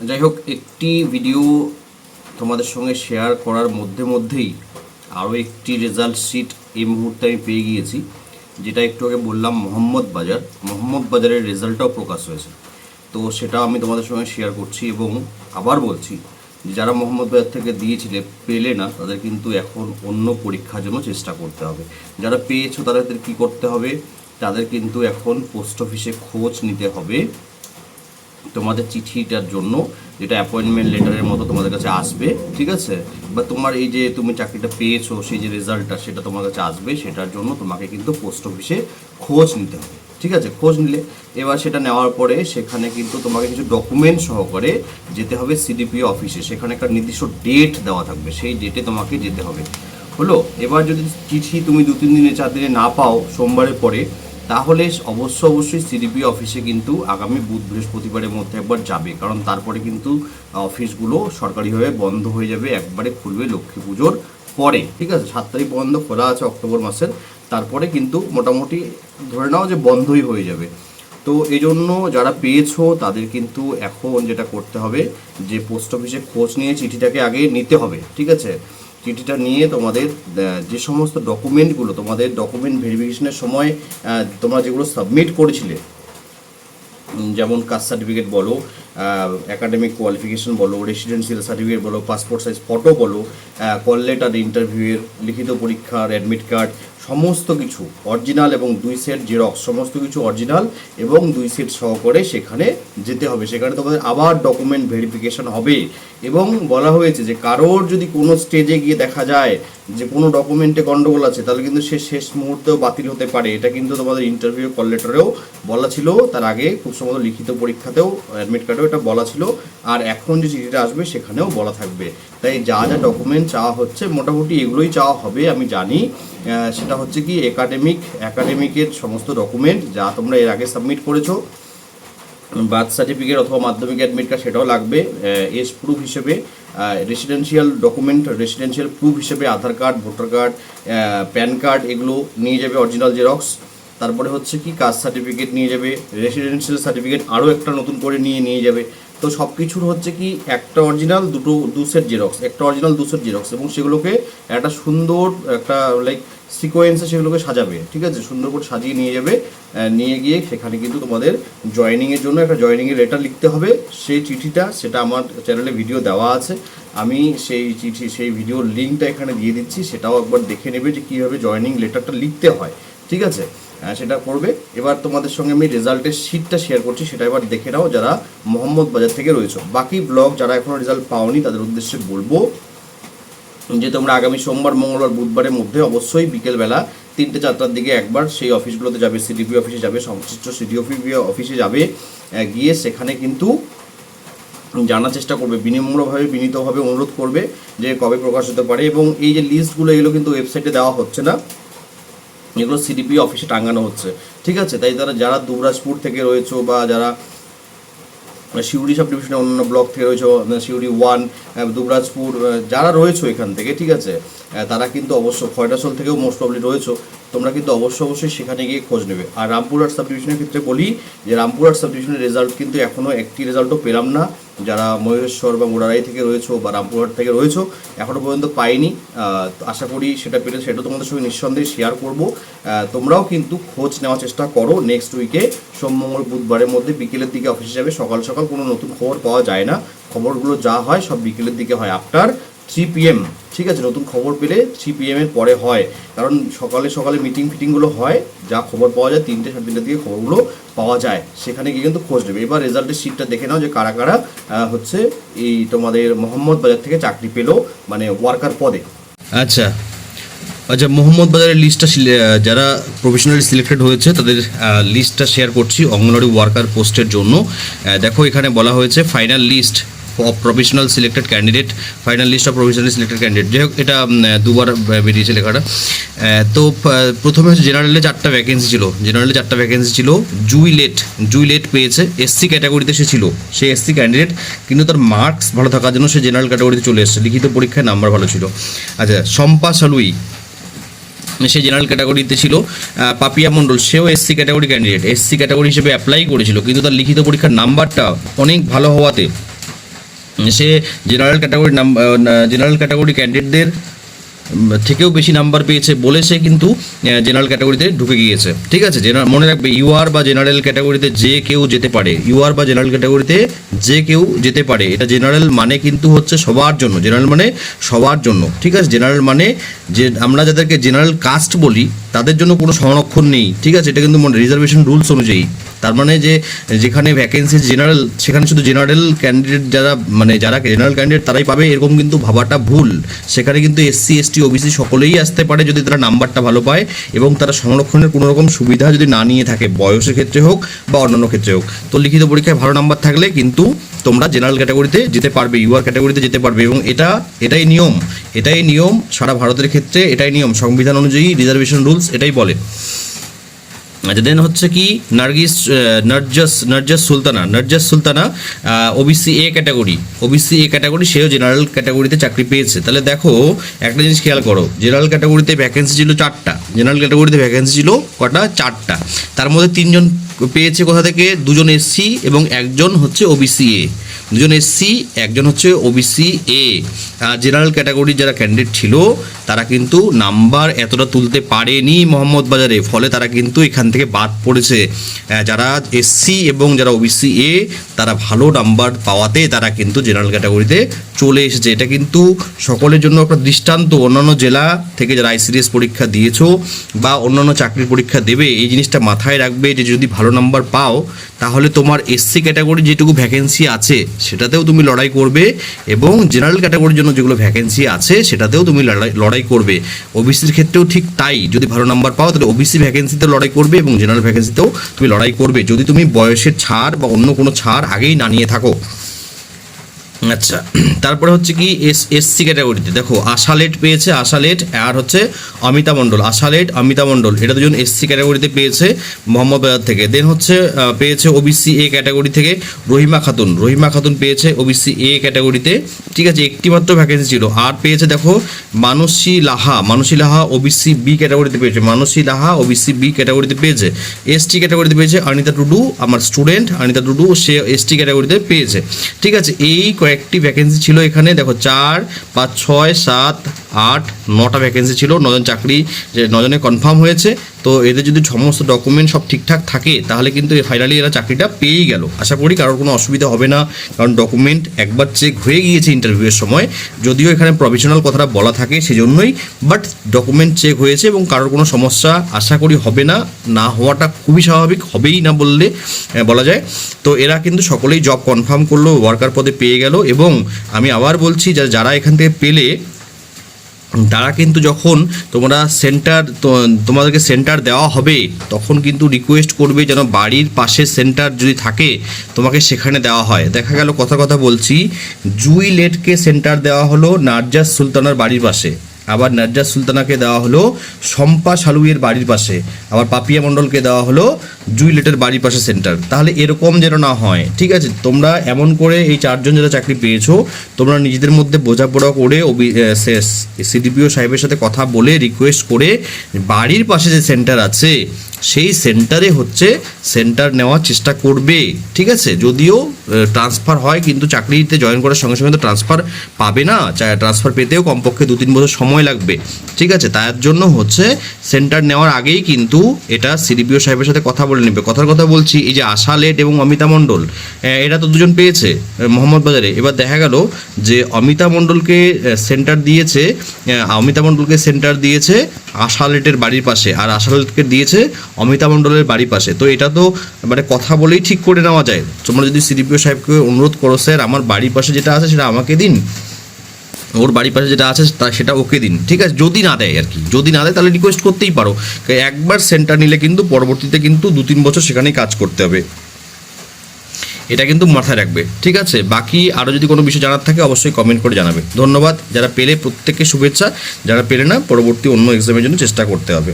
যাই হোক, একটি ভিডিও তোমাদের সঙ্গে শেয়ার করার মধ্যে মধ্যেই আরও একটি রেজাল্ট শিট এই মুহূর্তে আমি পেয়ে গিয়েছি, যেটা একটু আগে বললাম মোহাম্মদ বাজার। মোহাম্মদ বাজারের রেজাল্টটাও প্রকাশ হয়েছে। তো সেটা আমি তোমাদের সঙ্গে শেয়ার করছি এবং আবার বলছি যারা মোহাম্মদ বাজার থেকে দিয়েছিলে পেলে না, তাদের কিন্তু এখন অন্য পরীক্ষার জন্য চেষ্টা করতে হবে। যারা পেয়েছ তাদের কী করতে হবে? তাদের কিন্তু এখন পোস্ট অফিসে খোঁজ নিতে হবে। তোমাদের চিঠিটার জন্য যেটা অ্যাপয়েন্টমেন্ট লেটারের মতো তোমাদের কাছে আসবে, ঠিক আছে? বা তোমার এই যে তুমি চাকরিটা পেয়েছ, সেই যে রেজাল্টটা সেটা তোমার কাছে আসবে, সেটার জন্য তোমাকে কিন্তু পোস্ট অফিসে খোঁজ নিতে হবে, ঠিক আছে? খোঁজ নিলে এবার সেটা নেওয়ার পরে সেখানে কিন্তু তোমাকে কিছু ডকুমেন্ট সহকারে যেতে হবে সিডিপি অফিসে সেখানে একটা নির্দিষ্ট ডেট দেওয়া থাকবে, সেই ডেটে তোমাকে যেতে হবে। হলো? এবার যদি চিঠি তুমি দু তিন দিনে চার দিনে না পাও, সোমবারের পরে তাহলে অবশ্য অবশ্যই সিডিপি অফিসে কিন্তু আগামী বুধ বৃহস্পতিবারের মধ্যে একবার যাবে, কারণ তারপরে কিন্তু অফিসগুলো সরকারিভাবে বন্ধ হয়ে যাবে, একবারে খুলবে লক্ষ্মী পুজোর পরে, ঠিক আছে? সাত তারিখ পর্যন্ত খোলা আছে অক্টোবর মাসের, তারপরে কিন্তু মোটামুটি ধরে নাও যে বন্ধই হয়ে যাবে। তো এই জন্য যারা পেয়েছ, তাদের কিন্তু এখন যেটা করতে হবে, যে পোস্ট অফিসে খোঁজ নিয়ে চিঠিটাকে আগে নিতে হবে, ঠিক আছে? চিঠিটা নিয়ে তোমাদের যে সমস্ত ডকুমেন্টগুলো তোমাদের ডকুমেন্ট ভেরিফিকেশনের সময় তোমরা যেগুলো সাবমিট করেছিলে যেমন কাস্ট সার্টিফিকেট বলো একাডেমিক কোয়ালিফিকেশন বলো রেসিডেন্সিয়াল সার্টিফিকেট বলো পাসপোর্ট সাইজ ফটো বলো কল লেটার ইন্টারভিউয়ের লিখিত পরীক্ষার অ্যাডমিট কার্ড সমস্ত কিছু অরিজিনাল এবং দুই সেট জেরক্স সমস্ত কিছু অরিজিনাল এবং দুই সেট সহকারে সেখানে যেতে হবে। সেখানে তোমাদের আবার ডকুমেন্ট ভেরিফিকেশন হবে এবং বলা হয়েছে যে কারোর যদি কোনো স্টেজে গিয়ে দেখা যায় যে কোনো ডকুমেন্টে গন্ডগোল আছে, তাহলে কিন্তু সে শেষ মুহূর্তেও বাতিল হতে পারে। এটা কিন্তু তোমাদের ইন্টারভিউ কল লেটারেও বলা ছিল। তার আগে খুব সম্ভবত লিখিত পরীক্ষাতেও অ্যাডমিট কার্ডেও এটা বলা ছিল, আর এখন যে চিঠিটা আসবে সেখানেও বলা থাকবে। তাই যা যা ডকুমেন্ট চাওয়া হচ্ছে, মোটামুটি এগুলোই চাওয়া হবে, আমি জানি। সেটা হচ্ছে কি একাডেমিক একাডেমিকের সমস্ত ডকুমেন্ট যা তোমরা এর আগে সাবমিট করেছ বার্থ সার্টিফিকেট অথবা মাধ্যমিক অ্যাডমিট কার্ড সেটাও লাগবে এজ প্রুফ হিসেবে রেসিডেন্সিয়াল ডকুমেন্ট রেসিডেন্সিয়াল প্রুফ হিসেবে Aadhaar card voter card PAN card এগুলো নিয়ে যাবে অরিজিনাল জেরক্স তারপরে হচ্ছে কি কাস্ট সার্টিফিকেট নিয়ে যাবে রেসিডেন্সিয়াল সার্টিফিকেট আরও একটা নতুন করে নিয়ে নিয়ে যাবে। তো সব কিছুর হচ্ছে কি একটা অরিজিনাল দুটো, দু সেট জেরক্স একটা অরিজিনাল দু সেট জেরক্স এবং সেগুলোকে একটা সুন্দর একটা লাইক সিকোয়েন্সে সেগুলোকে সাজাবে, ঠিক আছে? সুন্দর করে সাজিয়ে নিয়ে যাবে নিয়ে গিয়ে সেখানে কিন্তু তোমাদের জয়েনিংয়ের জন্য একটা জয়েনিংয়ের লেটার লিখতে হবে। সেই চিঠিটা, সেটা আমার চ্যানেলে ভিডিও দেওয়া আছে। আমি সেই চিঠি, সেই ভিডিওর লিঙ্কটা এখানে দিয়ে দিচ্ছি, সেটাও একবার দেখে নেবে যে কীভাবে জয়েনিং লেটারটা লিখতে হয়, ঠিক আছে? সেটা করবে। এবার তোমাদের সঙ্গে আমি রেজাল্টের শিটটা শেয়ার করছি, সেটা এবার দেখে নাও যারা মোহাম্মদ বাজার থেকে রয়েছে। বাকি ব্লগ যারা এখনও রেজাল্ট পাওনি, তাদের উদ্দেশ্যে বলব যে তোমরা আগামী সোমবার, মঙ্গলবার, বুধবারের মধ্যে অবশ্যই বিকেলবেলা তিনটে চারটার দিকে একবার সেই অফিসগুলোতে যাবে সিডিপি অফিসে যাবে সংশ্লিষ্ট সিডিপি অফিসে যাবে গিয়ে সেখানে কিন্তু জানার চেষ্টা করবে, বিনিম্রভাবে, বিনীতভাবে অনুরোধ করবে যে কবে প্রকাশ হতে পারে। এবং এই যে লিস্টগুলো এগুলো কিন্তু ওয়েবসাইটে দেওয়া হচ্ছে না। এগুলো সিডিপি অফিসে টাঙানো হচ্ছে। ঠিক আছে? তাই তারা যারা দুবরাজপুর থেকে রয়েছে বা যারা শিউরি সাব ডিভিশনের অন্যান্য ব্লক থেকে রয়েছে শিউরি ওয়ান দুবরাজপুর যারা রয়েছে এখান থেকে, ঠিক আছে? তারা কিন্তু অবশ্য খয়টাসল থেকেও মোস্ট প্রবলি রয়েছে। তোমরা কিন্তু অবশ্যই অবশ্যই সেখানে গিয়ে খোঁজ নেবে। আর রামপুরহাট সাব ডিভিশনের ক্ষেত্রে বলি যে রামপুরহাট সাব ডিভিশনের রেজাল্ট কিন্তু এখনও একটি রেজাল্টও পেলাম না। যারা ময়ূরেশ্বর বা মুরারাই থেকে রয়েছে বা রামপুরহাট থেকে রয়েছে এখনও পর্যন্ত পাইনি। আশা করি সেটা পেলে সেটা তোমাদের সঙ্গে নিঃসন্দেহে শেয়ার করব। তোমরাও কিন্তু খোঁজ নেওয়ার চেষ্টা করো। নেক্সট উইকে সোম মঙ্গল বুধবারের মধ্যে বিকেলের দিকে অফিসে যাবে। সকাল সকাল কোনো নতুন খবর পাওয়া যায় না। খবরগুলো যা হয় সব বিকেলের দিকে হয়। আফটার থ্রি পিএম ঠিক আছে, নতুন খবর পেলে থ্রি পিএমের পরে হয়। কারণ সকালে সকালে মিটিং ফিটিংগুলো হয়, যা খবর পাওয়া যায়, তিনটে সাড়ে তিনটের দিকে খবরগুলো পাওয়া যায়। সেখানে গিয়ে কিন্তু খোঁজ নেবে। এবার রেজাল্টের শিটটা দেখে নাও যে কারা কারা হচ্ছে এই তোমাদের মোহাম্মদ বাজার থেকে চাকরি পেল মানে ওয়ার্কার পদে। আচ্ছা। আচ্ছা মোহাম্মদ বাজারের লিস্টটা যারা প্রফেশনালি সিলেক্টেড হয়েছে, তাদের লিস্টটা শেয়ার করছি অঙ্গনওয়াড়ি ওয়ার্কার পোস্টের জন্য। দেখো, এখানে বলা হয়েছে final list professional selected candidate final list of professional selected candidate যাই হোক, এটা দুবার বেরিয়েছে লেখাটা। তো প্রথমে হচ্ছে জেনারেলে চারটা ভ্যাকেন্সি ছিল। জেনারেলে চারটা ভ্যাকেন্সি ছিল। জুইলেট জুইলেট পেয়েছে। এসসি ক্যাটাগরিতে সে ছিল। সে এসসি ক্যান্ডিডেট কিন্তু তার মার্কস ভালো থাকার জন্য সে জেনারেল ক্যাটাগরিতে চলে এসেছে। লিখিত পরীক্ষায় নাম্বার ভালো ছিল। আচ্ছা শম্পা সালুই, সে জেনারেল ক্যাটাগরিতে ছিল। পাপিয়া মণ্ডল, সেও SC category candidate SC category হিসেবে অ্যাপ্লাই করেছিল। কিন্তু তার লিখিত পরীক্ষার নাম্বারটা অনেক ভালো হওয়াতে সে জেনারেল ক্যাটাগরি জেনারেল ক্যাটাগরি ক্যান্ডিডেটদের থেকেও বেশি নাম্বার পেয়েছে বলে সে কিন্তু জেনারেল ক্যাটাগরিতে ঢুকে গিয়েছে। ঠিক আছে? মনে রাখবে ইউআর বা জেনারেল ক্যাটাগরিতে যে কেউ যেতে পারে ইউআর বা জেনারেল ক্যাটাগরিতে যে কেউ যেতে পারে, এটা জেনারেল মানে কিন্তু হচ্ছে সবার জন্য। জেনারেল মানে সবার জন্য। ঠিক আছে? জেনারেল মানে যে আমরা যাদেরকে জেনারেল কাস্ট বলি, তাদের জন্য কোনো সংরক্ষণ নেই, ঠিক আছে? এটা কিন্তু রিজার্ভেশন রুলস অনুযায়ী। তার মানে যে যেখানে ভ্যাকেন্সি জেনারেল সেখানে শুধু জেনারেল ক্যান্ডিডেট যারা মানে যারা জেনারেল ক্যান্ডিডেট তারাই পাবে, এরকম কিন্তু ভাবাটা ভুল। সেখানে কিন্তু এসসি এসটি ওবিসি সকলেই আসতে পারে যদি তারা নাম্বারটা ভালো পায় এবং তারা সংরক্ষণের কোনো রকম সুবিধা যদি না নিয়ে থাকে, বয়সের ক্ষেত্রে হোক বা অন্যান্য ক্ষেত্রে হোক। তো লিখিত পরীক্ষায় ভালো নাম্বার থাকলে কিন্তু তোমরা জেনারেল ক্যাটাগরিতে যেতে পারবে ইউআর ক্যাটাগরিতে যেতে পারবে এবং এটা, এটাই নিয়ম। এটাই নিয়ম সারা ভারতের ক্ষেত্রে, এটাই নিয়ম। সংবিধান অনুযায়ী রিজার্ভেশন রুলস এটাই বলে। আচ্ছা দেন হচ্ছে কি, Nargis Narjas Narjas Sultana. Narjas Sultana OBC A category OBC A category সেও জেনারেল ক্যাটাগরিতে চাকরি পেয়েছে। তাহলে দেখো, একটা জিনিস খেয়াল করো। জেনারেল ক্যাটাগরিতে ভ্যাকেন্সি ছিল চারটা। জেনারেল ক্যাটাগরিতে ভ্যাকেন্সি ছিল কটা? চারটা। তার মধ্যে তিনজন পেয়েছে কোথা থেকে? দুজন এসসি এবং একজন হচ্ছে ওবিসি এ দুজন এসসি একজন হচ্ছে ওবিসি এ জেনারেল ক্যাটাগরির যারা ক্যান্ডিডেট ছিল, তারা কিন্তু নাম্বার এতটা তুলতে পারেনি মোহাম্মদ বাজারে, ফলে তারা কিন্তু এখান থেকে বাদ পড়েছে। যারা এসসি এবং যারা ওবিসি এ তারা ভালো নাম্বার পাওয়াতে তারা কিন্তু জেনারেল ক্যাটাগরিতে চলে এসেছে। এটা কিন্তু সকলের জন্য একটা দৃষ্টান্ত। অন্যান্য জেলা থেকে যারা আইসিডিএস পরীক্ষা দিয়েছ বা অন্যান্য চাকরির পরীক্ষা দেবে, এই জিনিসটা মাথায় রাখবে যে যদি ভালো নাম্বার পাও, তাহলে তোমার এসসি ক্যাটাগরি যেটুকু ভ্যাকেন্সি আছে, সেটাতেও তুমি লড়াই করবে এবং জেনারেল ক্যাটাগরির জন্য যেগুলো ভ্যাকেন্সি আছে, সেটাতেও তুমি লড়াই লড়াই করবে। ওবিসির ক্ষেত্রেও ঠিক তাই, যদি ভালো নাম্বার পাও, তাহলে ওবিসি ভ্যাকেন্সিতেও লড়াই করবে এবং জেনারেল ভ্যাকেন্সিতেও তুমি লড়াই করবে। যদি তুমি বয়সের ছাড় বা অন্য কোনো ছাড় আগেই না নিয়ে থাকো। আচ্ছা তারপরে হচ্ছে কি এস, এসসি ক্যাটাগরিতে। দেখো আশালেট পেয়েছে আশালেট আর হচ্ছে অমিতা মণ্ডল। আশালেট অমিতা মণ্ডল, এটা দুজন এসসি ক্যাটাগরিতে পেয়েছে মোহাম্মদ বাজার থেকে। দেন হচ্ছে পেয়েছে ওবিসি এ ক্যাটাগরি থেকে রহিমা খাতুন। রহিমা খাতুন পেয়েছে ওবিসি এ ক্যাটাগরিতে। ঠিক আছে একটি মাত্র ভ্যাকেন্সি ছিল। আর পেয়েছে, দেখো, মানসী লাহা। মানসী লাহা ওবিসি বি ক্যাটাগরিতে পেয়েছে। মানসী লাহা ওবিসি বি ক্যাটাগরিতে পেয়েছে। এসটি ক্যাটাগরিতে পেয়েছে অনিতা টুডু, আমার স্টুডেন্ট অনিতা টুডু, সে এসটি ক্যাটাগরিতে পেয়েছে। ঠিক আছে, এই কয়েকটি ভ্যাকেন্সি ছিল এখানে। দেখো চার পাঁচ ছয় সাত আট, নটা ভ্যাকেন্সি ছিল, নজন চাকরি, যে নজনে কনফার্ম হয়েছে। তো এদের যদি সমস্ত ডকুমেন্ট সব ঠিকঠাক থাকে, তাহলে কিন্তু ফাইনালি এরা চাকরিটা পেয়েই গেল। আশা করি কারোর কোনো অসুবিধা হবে না, কারণ ডকুমেন্ট একবার চেক হয়ে গিয়েছে ইন্টারভিউয়ের সময়। যদিও এখানে প্রভিশনাল কথাটা বলা থাকে সেজন্যই বাট ডকুমেন্ট চেক হয়েছে এবং কারোর কোনো সমস্যা আশা করি হবে না না হওয়াটা খুবই স্বাভাবিক, হবেই না বললে বলা যায়। তো এরা কিন্তু সকলেই জব কনফার্ম করল ওয়ার্কার পদে পেয়ে গেল এবং আমি আবার বলছি যারা এখান থেকে পেলে তারা কিন্তু যখন তোমরা সেন্টার তোমাদেরকে সেন্টার দেওয়া হবে, তখন কিন্তু রিকোয়েস্ট করবে যেন বাড়ির পাশে সেন্টার যদি থাকে, তোমাকে সেখানে দেওয়া হয়। দেখা গেল কথা কথা বলছি, জুই লেটকে সেন্টার দেওয়া হলো নার্জাস সুলতানার বাড়ির পাশে। আবার নার্জাস সুলতানাকে দেওয়া হলো শম্পা শালুয়ের বাড়ির পাশে, আবার পাপিয়া মণ্ডলকে দেওয়া হলো জুইলেটের বাড়ির পাশে সেন্টার তাহলে এরকম যেন না হয়, ঠিক আছে? তোমরা এমন করে এই চারজন যারা চাকরি পেয়েছ, তোমরা নিজেদের মধ্যে বোঝাপড়া করে সিডিপিও সাহেবের সাথে কথা বলে রিকোয়েস্ট করে বাড়ির পাশে যে সেন্টার আছে, সেই সেন্টারে হচ্ছে সেন্টার নেওয়ার চেষ্টা করবে, ঠিক আছে? যদিও ট্রান্সফার হয়, কিন্তু চাকরিতে জয়েন করার সঙ্গে সঙ্গে তো ট্রান্সফার পাবে না ট্রান্সফার পেতেও কমপক্ষে দু তিন বছর সময় লাগবে। ঠিক আছে? তার জন্য হচ্ছে সেন্টার নেওয়ার আগেই কিন্তু এটা সিডিপিও সাহেবের সাথে কথা বলে নেবে। কথার কথা বলছি, এই যে আশা লেট এবং অমিতা মণ্ডল এরা তো দুজন পেয়েছে মোহাম্মদ বাজারে। এবার দেখা গেল যে অমিতা মণ্ডলকে সেন্টার দিয়েছে অমিতা মণ্ডলকে সেন্টার দিয়েছে আশা লেটের বাড়ির পাশে আর আশা লেটকে দিয়েছে অমিতা মণ্ডলের বাড়ির পাশে। তো এটা তো মানে কথা বলেই ঠিক করে নেওয়া যায়। তোমরা যদি সিডিপিও সাহেবকে অনুরোধ করো, স্যার, আমার বাড়ির পাশে যেটা আছে সেটা আমাকে দিন। ওর বাড়ির পাশে যেটা আছে, তা সেটা ওকে দিন। ঠিক আছে? যদি না দেয় আর কি। যদি না দেয়, তাহলে রিকোয়েস্ট করতেই পারো। একবার সেন্টার নিলে কিন্তু পরবর্তীতে কিন্তু দু তিন বছর সেখানেই কাজ করতে হবে। এটা কিন্তু মাথায় রাখবে। ঠিক আছে? বাকি আরও যদি কোনো বিষয় জানার থাকে, অবশ্যই কমেন্ট করে জানাবে। ধন্যবাদ। যারা পেলে প্রত্যেককে শুভেচ্ছা। যারা পেলে না, পরবর্তী অন্য এক্সামের জন্য চেষ্টা করতে হবে।